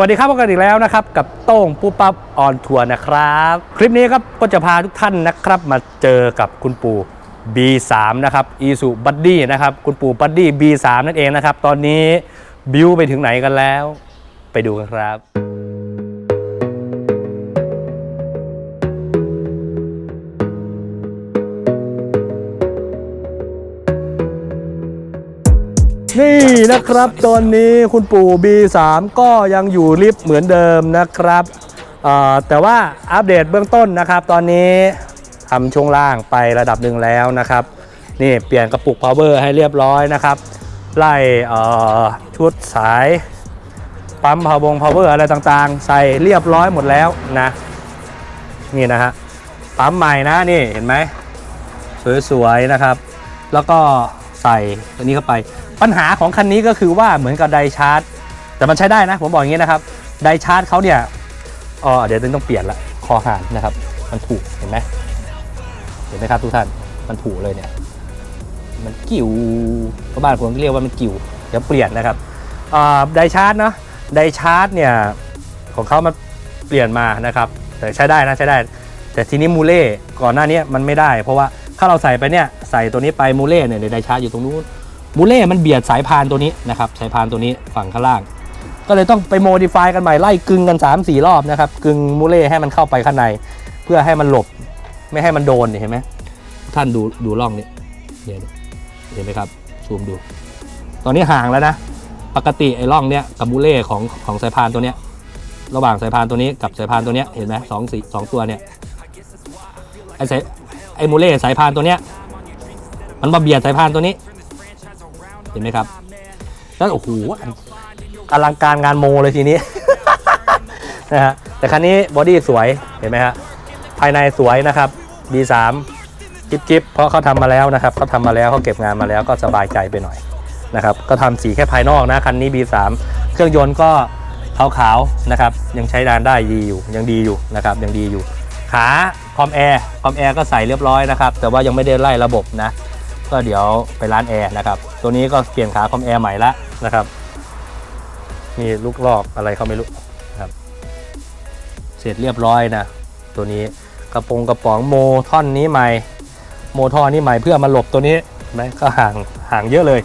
วัสดีครับพบกันอีกแล้วนะครับ กับโต้งปูปั๊บออนทัวร์นะครับ คลิปนี้ครับก็จะพาทุกท่านนะครับ มาเจอกับคุณปู่ B3 นะครับอีสุบัดดี้นะครับ คุณปู่บัดดี้ B3 นั่นเองนะครับ ตอนนี้บิวไปถึงไหนกันแล้ว ไปดูกันครับ นี่นะครับตอนนี้คุณปู่ B3 ก็ยังอยู่ลิฟต์เหมือนเดิมนะครับ แต่ว่าอัปเดตเบื้องต้นนะครับ ตอนนี้ทำช่วงล่างไประดับหนึ่งแล้วนะครับ นี่เปลี่ยนกระปุก power ให้เรียบร้อยนะครับ ไล่ชุดสายปั๊มพาวง power อะไรต่างๆ ใส่เรียบร้อยหมดแล้วนะ นี่นะฮะปั๊มใหม่นะนี่เห็นไหมสวยๆนะครับ แล้วก็ใส่ตัวนี้เข้าไป ปัญหาของคันนี้ก็คือว่าเหมือนกับไดชาร์จ แต่มันใช้ได้นะ ผมบอกอย่างนี้นะครับ ไดชาร์จเขาเนี่ยอ๋อเดี๋ยวต้องเปลี่ยนละคอหานนะครับ มันถูกเห็นไหมเห็นไหมครับทุกท่านมันถูกเลยเนี่ย มันกิ่วชาวบ้านผมเรียกว่ามันกิ่วเดี๋ยวเปลี่ยนนะครับไดชาร์จเนาะไดชาร์จเนี่ยของเขามันเปลี่ยนมานะครับแต่ใช้ได้นะใช้ได้ แต่ทีนี้มูเล่ก่อนหน้านี้มันไม่ได้ เพราะว่าถ้าเราใส่ไปเนี่ยใส่ตัวนี้ไปมูเล่เนี่ยในไดชาร์จอยู่ตรงนู้น มูเล่มันเบียดสายพานตัวนี้นะครับสายพานตัวนี้ฝั่งข้างล่าง ก็เลยต้องไปโมดิฟายกันใหม่ไล่กึงกัน 3 4 รอบนะครับกึงมูเล่ให้มันเข้าไปข้างใน เพื่อให้มันหลบไม่ให้มันโดนเนี่เห็นไหมท่านดูดูร่องนี้เนี่ยเห็นไหมครับซูมดู ตอนนี้ห่างแล้วนะ ปกติไอ้ร่องเนี้ยกับมูเล่ของของสายพานตัวเนี้ยระหว่างสายพานตัวนี้กับสายพานตัวเนี้ยเห็นไหมสองสีสองตัวเนี่ยไอ้สายไอ้มูเล่สายพานตัวเนี้ยมันมาเบียดสายพานตัวนี้ ห็นไหมครับแล้วโอ้โหอลังการงานโมเลยทีนี้ นะฮะแต่คันนี้บอดี้สวยเห็นไหมฮะภายในสวยนะครับ B3 จิ๊บจิ๊บเพราะเขาทำมาแล้วนะครับเขาทำมาแล้วเขาเก็บงานมาแล้วก็สบายใจไปหน่อยนะครับก็ทำสีแค่ภายนอกนะคันนี้ B3 เครื่องยนต์ก็ขาวๆนะครับ ยังใช้งานได้ดีอยู่ยังดีอยู่นะครับยังดีอยู่ขาคอมแอร์คอมแอร์ก็ใส่เรียบร้อยนะครับ แต่ว่ายังไม่ได้ไล่ระบบนะ ก็เดี๋ยวไปร้านแอร์นะครับ ตัวนี้ก็เปลี่ยนขาคอมแอร์ใหม่ละนะครับ มีลูกลอกอะไรเขาไม่รู้นะครับ เสร็จเรียบร้อยนะ ตัวนี้กระโปรงกระป๋องโมท่อนนี้ใหม่ โมท่อนนี้ใหม่เพื่อมาหลบตัวนี้ไหมก็ห่างห่างเยอะเลย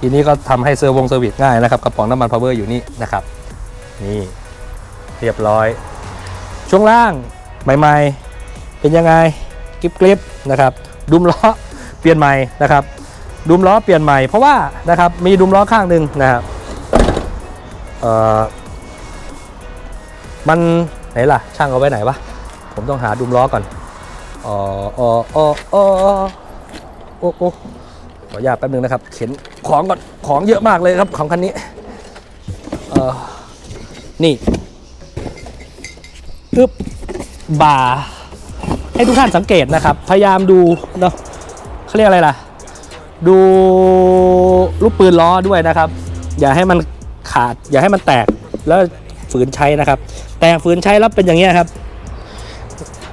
ทีนี้ก็ทำให้เซอร์วงเซอร์วิสง่ายนะครับ กระป๋องน้ำมันพาวเวอร์อยู่นี่นะครับ นี่เรียบร้อย ช่วงล่างใหม่ ๆ เป็นยังไงกริบกริบนะครับ ดุมล้อ ปลี่ยนใหม่นะครับดุมล้อเปลี่ยนใหม่เพราะว่านะครับมีดุมล้อข้างหนึ่งนะครับมันไหนล่ะ ช่างเอาไว้ไหนวะผมต้องหาดุมล้อก่อนอ๋ออ๋ออ๋ออ๋อโอ้โอ้ขออนุญาตแป๊บนึงนะครับ เข็นของก่อนของเยอะมากเลยครับของคันนี้นี่อึ๊บบ่าให้ทุกท่านสังเกตนะครับ พยายามดูเนาะ เขาเรียกอะไรล่ะ ดูลูกปืนล้อด้วยนะครับ อย่าให้มันขาด อย่าให้มันแตกแล้วฝืนใช้นะครับ แตกฝืนใช้แล้วเป็นอย่างเงี้ครับ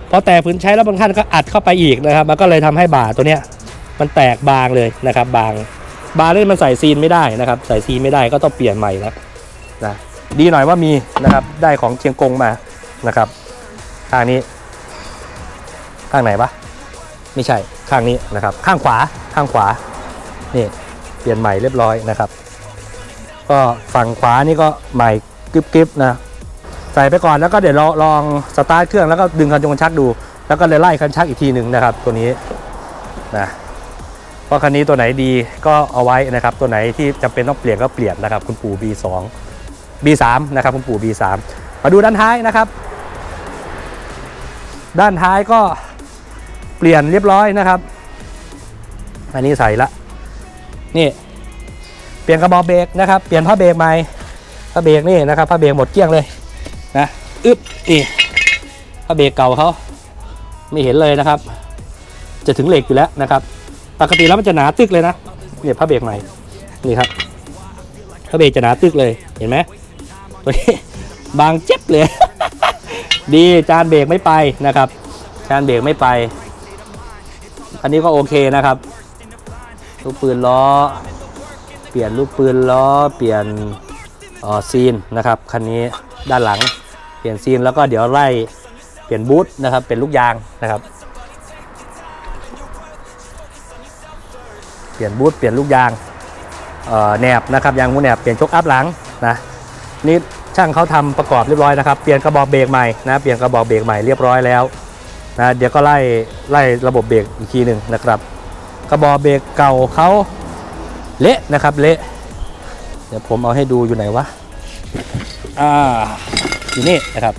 พอแตกฝืนใช้แล้วบางท่านก็อัดเข้าไปอีกนะครับ มันก็เลยทำให้บ่าตัวเนี้ย มันแตกบางเลยนะครับ บางบางนี่มันใส่ซีนไม่ได้นะครับ ใส่ซีนไม่ได้ก็ต้องเปลี่ยนใหม่แล้วนะดีหน่อยว่ามีนะครับได้ของเชียงกงมานะครับทางนี้ข้างไหนปะ ไม่ใช่ข้างนี้นะครับ ข้างขวาข้างขวานี่เปลี่ยนใหม่เรียบร้อยนะครับ ก็ฝั่งขวานี่ก็ใหม่กริบๆนะใส่ไปก่อนแล้วก็เดี๋ยวเราลองสตาร์ทเครื่องแล้วก็ดึงคันจงชักดู แล้วก็เลยไล่คันชักอีกทีหนึ่งนะครับ ตัวนี้นะเพราคันนี้ตัวไหนดีก็เอาไว้นะครับ ตัวไหนที่จำเป็นต้องเปลี่ยนก็เปลี่ยนนะครับ คุณปู่ B2 B3 นะครับคุณปู่ B3 มาดูด้านท้ายนะครับ ด้านท้ายก็ ปลี่ยนเรียบร้อยนะครับ อันนี้ใส่ละ นี่ เปลี่ยนกระบอกเบรกนะครับ เปลี่ยนผ้าเบรกใหม่ผ้าเบรกนี่นะครับผ้าเบรกหมดเกลี้ยงเลยนะอึ๊บนี่ผ้าเบรกเก่าเขาไม่เห็นเลยนะครับ จะถึงเหล็กอยู่แล้วนะครับ ปกติแล้วมันจะหนาตึกเลยนะเนี่ยผ้าเบรกใหม่นี่ครับผ้าเบรกจะหนาตึกเลยเห็นไหมตัวนี้บางเจ็บเลย ดีจานเบรกไม่ไปนะครับ จานเบรกไม่ไป อันนี้ก็โอเคนะครับ ลูกปืนล้อ เปลี่ยนลูกปืนล้อ เปลี่ยนเอ่อซีนนะครับ คันนี้ด้านหลัง เปลี่ยนซีนแล้วก็เดี๋ยวไล่เปลี่ยนบูทนะครับ เป็นลูกยางนะครับ เปลี่ยนบูทเปลี่ยนลูกยางเอ่อแหนบนะครับยางหูแหนบเปลี่ยนชกอัพหลังนะนี่ช่างเขาทำประกอบเรียบร้อยนะครับ เปลี่ยนกระบอกเบรกใหม่นะ เปลี่ยนกระบอกเบรกใหม่เรียบร้อยแล้ว นะเดี๋ยวก็ไล่ไล่ระบบเบรกอีกทีหนึ่งนะครับ กระบอกเบรกเก่าเขาเละนะครับเละ เดี๋ยวผมเอาให้ดูอยู่ไหนวะอ่าอยู่นี่นะครับ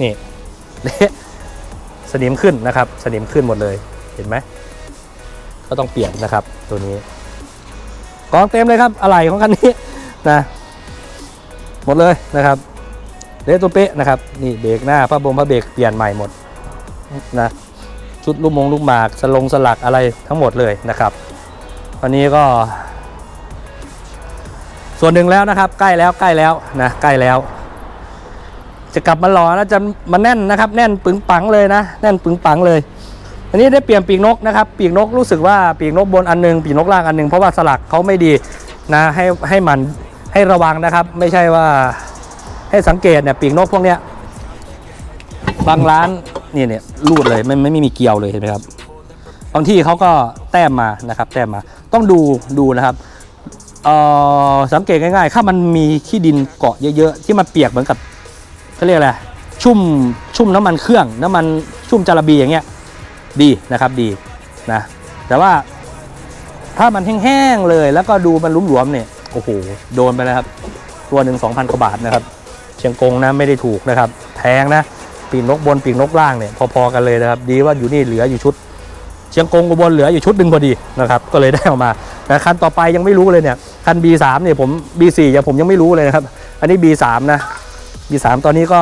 นี่เละสนิมขึ้นนะครับ สนิมขึ้นหมดเลยเห็นไหมก็ต้องเปลี่ยนนะครับตัวนี้กองเต็มเลยครับอะไหล่ของคันนี้นะหมดเลยนะครับเละตัวเป๊ะนะครับ นี่เบรกหน้าผ้าบงผ้าเบรกเปลี่ยนใหม่หมด นะชุดลูกมงลูกหมากสลงสลักอะไรทั้งหมดเลยนะครับตอนนี้ก็ ส่วนหนึ่งแล้วนะครับ ใกล้แล้วใกล้แล้วนะใกล้แล้ว จะกลับมาหล่อนะจะมาแน่นนะครับ แน่นปึงปังเลยนะ แน่นปึงปังเลย อันนี้ได้เปลี่ยนปีกนกนะครับ ปีกนกรู้สึกว่าปีกนกบนอันหนึงปีกนกล่างอันหนึงเพราะว่าสลักเขาไม่ดีนะให้ให้มันให้ระวังนะครับ ไม่ใช่ว่าให้สังเกตเนี่ยปีกนกพวกเนี้ยบางร้าน นี่เนี่ยรูดเลยไม่ไม่มีเกลียวเลยเห็นไหมครับบางที่เขาก็แต้มมานะครับแต้มมาต้องดูดูนะครับสังเกตง่ายๆถ้ามันมีขี้ดินเกาะเยอะๆที่มันเปียกเหมือนกับเขาเรียกอะไรชุ่มชุ่มน้ำมันเครื่องน้ำมันชุ่มจาระบีอย่างเงี้ยดีนะครับดีนะแต่ว่าถ้ามันแห้งๆเลย แล้วก็ดูมันหลวมๆเนี่ยโอ้โหโดนไปแล้วครับ ตัวหนึ่ง2,000กว่าบาทนะครับ เชียงกงนะไม่ได้ถูกนะครับ แพงนะ ปีกนกบนปีกนกล่างเนี่ยพอๆกันเลยนะครับ ดีว่าอยู่นี่เหลืออยู่ชุด เชียงกงอุบลเหลืออยู่ชุดหนึ่งพอดีนะครับ ก็เลยได้ออกมาแต่คันต่อไปยังไม่รู้เลยเนี่ยคัน B3 เนี่ยผม B4 ยังผมยังไม่รู้เลยนะครับ อันนี้ B3 นะ B3 ตอนนี้ก็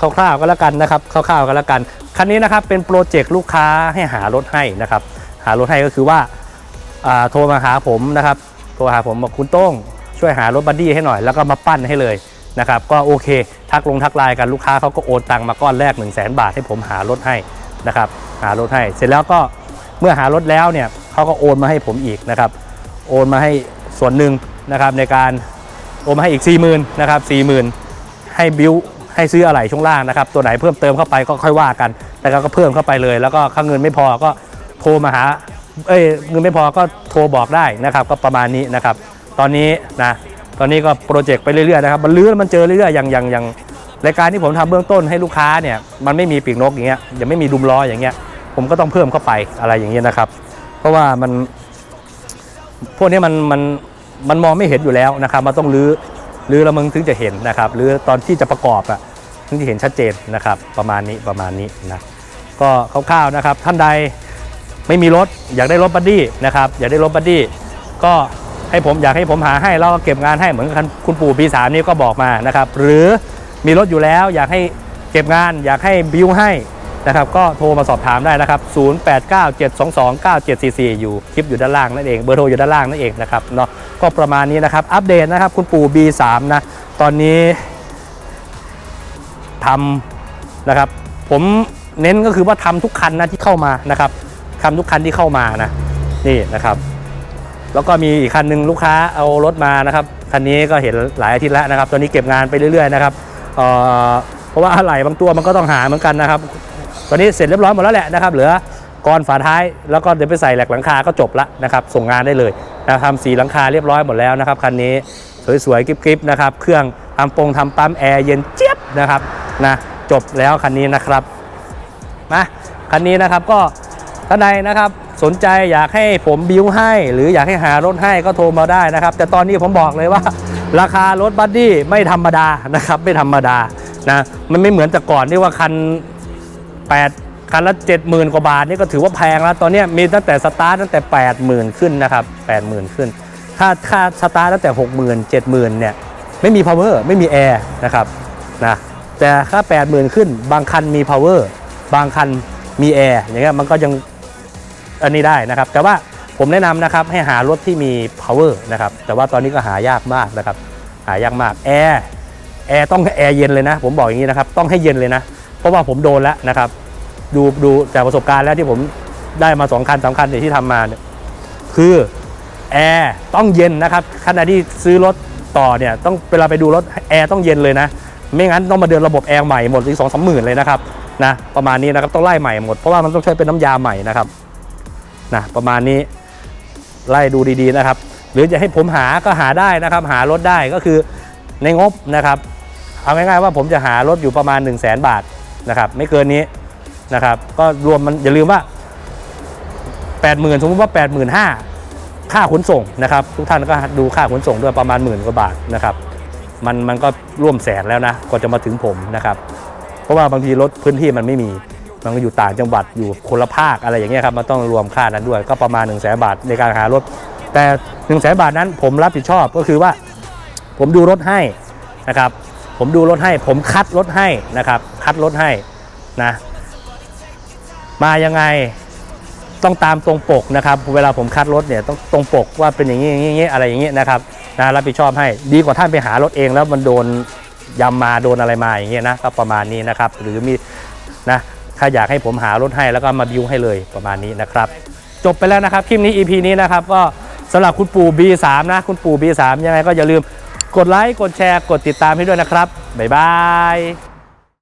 คร่าวๆก็แล้วกันนะครับคร่าวๆก็แล้วกันคันนี้นะครับเป็นโปรเจกต์ลูกค้าให้หารถให้นะครับหารถให้ก็คือว่าอ่าโทรมาหาผมนะครับโทรหาผมบอกคุณโต้งช่วยหารถบัดดี้ให้หน่อยแล้วก็มาปั้นให้เลย นะครับก็โอเค ทักลงทักไลน์กันลูกค้าเขาก็โอนตังมาก้อนแรก 1 0 0 0 0แบาทให้ผมหารถให้นะครับหารถให้ เสร็จแล้วก็เมื่อหารถแล้วเนี่ยเขาก็โอนมาให้ผมอีกนะครับโอนมาให้ส่วนหนึ่งนะครับในการโอนมาให้อีก 4 0,000นะครับ40,000 ให้บิวให้ซื้ออะไหล่ช่วงล่างนะครับตัวไหนเพิ่มเติมเข้าไปก็ค่อยว่ากันแต่ก็เพิ่มเข้าไปเลย แล้วก็ค่าเงินไม่พอก็โทรมาหาเอ้ยเงินไม่พอก็โทรบอกได้นะครับก็ประมาณนี้นะครับ ตอนนี้นะ ตอนนี้ก็โปรเจกต์ไปเรื่อยๆนะครับมันลื้อแล้วมันเจอเรื่อยๆอย่างอย่างอย่างรายการที่ผมทำเบื้องต้นให้ลูกค้าเนี่ยมันไม่มีปีกนกอย่างเงี้ยยังไม่มีดุมล้ออย่างเงี้ย ผมก็ต้องเพิ่มเข้าไปอะไรอย่างเงี้ยนะครับ เพราะว่ามันพวกนี้มันมันมันมองไม่เห็นอยู่แล้วนะครับมันต้องรื้อรื้อแล้วมึงถึงจะเห็นนะครับหรือตอนที่จะประกอบอะถึงจะเห็นชัดเจนนะครับ ประมาณนี้ประมาณนี้นะก็คร่าวๆนะครับ ท่านใดไม่มีรถอยากได้รถบัดดี้นะครับอยากได้รถบัดดี้ก็ ให้ผมอยากให้ผมหาให้แล้วก็เก็บงานให้เหมือนกับคุณปู่ปีสามนี่ก็บอกมานะครับ หรือมีรถอยู่แล้วอยากให้เก็บงาน อยากให้บิวให้นะครับ ก็โทรมาสอบถามได้นะครับ 0897229744 อยู่คลิปอยู่ด้านล่างนั่นเอง เบอร์โทรอยู่ด้านล่างนั่นเองนะครับเนาะก็ประมาณนี้นะครับ อัปเดตนะครับคุณปู่ B3 นะ ตอนนี้ทำนะครับ ผมเน้นก็คือว่าทำทุกคันนะที่เข้ามานะครับทำทุกคันที่เข้ามานะ นี่นะครับ แล้วก็มีอีกคันหนึ่งลูกค้าเอารถมานะครับคันนี้ก็เห็นหลายอาทิตย์แล้วนะครับ ตอนนี้เก็บงานไปเรื่อยๆนะครับเเพราะว่าอะไหล่บางตัวมันก็ต้องหาเหมือนกันนะครับ ตอนนี้เสร็จเรียบร้อยหมดแล้วแหละนะครับ เหลือกรฝาท้ายแล้วก็เดี๋ยวไปใส่แหลกหลังคาก็จบละนะครับ ส่งงานได้เลยนะทำสีหลังคาเรียบร้อยหมดแล้วนะครับคันนี้สวยๆกริบๆนะครับเครื่องทำปงทำปั๊มแอร์เย็นเจี๊ยบนะครับนะจบแล้วคันนี้นะครับมาคันนี้นะครับก็ท่านใดนะครับ สนใจอยากให้ผมบิวให้ หรืออยากให้หารถให้ก็โทรมาได้นะครับ แต่ตอนนี้ผมบอกเลยว่า ราคารถบัดดี้ไม่ธรรมดานะครับ ไม่ธรรมดานะมันไม่เหมือนแต่ก่อนที่ว่าคัน 8 คันละ 70,000 กว่าบาทนี่ก็ถือว่าแพงแล้ว ตอนนี้มีตั้งแต่สตาร์ทตั้งแต่ 80,000 ขึ้นนะครับ 80,000 ขึ้นถ้าค่าสตาร์ทตั้งแต่ 60,000 70,000 เนี่ยไม่มี power ไม่มีแอร์นะครับนะแต่ค่า 80,000 ขึ้น บางคันมี power บางคันมีแอร์อย่างเงี้ยมันก็ยัง อันนี้ได้นะครับ แต่ว่าผมแนะนำนะครับให้หารถที่มี power นะครับแต่ว่าตอนนี้ก็หายากมากนะครับหายากมากแอร์แอร์ต้องแอร์เย็นเลยนะ ผมบอกอย่างนี้นะครับต้องให้เย็นเลยนะ เพราะว่าผมโดนแล้วนะครับ ดูดูจากประสบการณ์แล้วที่ผมได้มาสองคันสาคันเนี่ที่ทำมาเนี่ยคือแอร์ต้องเย็นนะครับขณะที่ซื้อรถต่อเนี่ยต้องเวลาไปดูรถแอร์ต้องเย็นเลยนะ ไม่งั้นต้องมาเดินระบบแอร์ใหม่หมดอีกสองสามหมื่นเลยนะครับนะประมาณนี้นะครับต้องไล่ใหม่หมดเพราะว่ามันต้องใช้เป็นน้ำยาใหม่นะครับ นะประมาณนี้ไล่ดูดีๆนะครับ หรือจะให้ผมหาก็หาได้นะครับ หารถได้ก็คือในงบนะครับ เอาง่ายๆว่าผมจะหารถอยู่ประมาณ 1 0 0 0 0แบาทนะครับ ไม่เกินนี้นะครับ ก็รวมมันอย่าลืมว่า 80,000 สมมติว่า 85,000 ค่าขนส่งนะครับ ทุกท่านก็ดูค่าขนส่งด้วยประมาณหมื่นกว่าบาทนะครับมันมันก็ร่วมแสนแล้วนะกว่าจะมาถึงผมนะครับ เพราะว่าบางทีรถพื้นที่มันไม่มี มันก็อยู่ต่างจังหวัดอยู่คนละภาคอะไรอย่างเงี้ยครับมันต้องรวมค่านั้นด้วย ก็ประมาณ1นึ่งแสนบาทในการหารถ แต่1นึ่งแสนบาทนั้นผมรับผิดชอบก็คือว่า ผมดูรถให้นะครับผมดูรถให้ ผมคัดรถให้นะครับคัดรถให้นะมายังไงต้องตามตรงปกนะครับ เวลาผมคัดรถเนี่ยต้องตรงปกว่าเป็นอย่างนี้อย่างนี้อะไรอย่างนี้นะครับนะรับผิดชอบให้ดีกว่าท่านไปหารถเองแล้วมันโดนยำมาโดนอะไรมาอย่างเงี้ยนะก็ประมาณนี้นะครับ หรือมีนะ ถ้าอยากให้ผมหารถให้แล้วก็มาบิวให้เลยประมาณนี้นะครับ จบไปแล้วนะครับคลิปนี้ EP นี้นะครับก็สำหรับคุณปู่ B3 นะ คุณปู่ B3 ยังไงก็อย่าลืมกดไลค์กดแชร์กดติดตามให้ด้วยนะครับบ๊ายบาย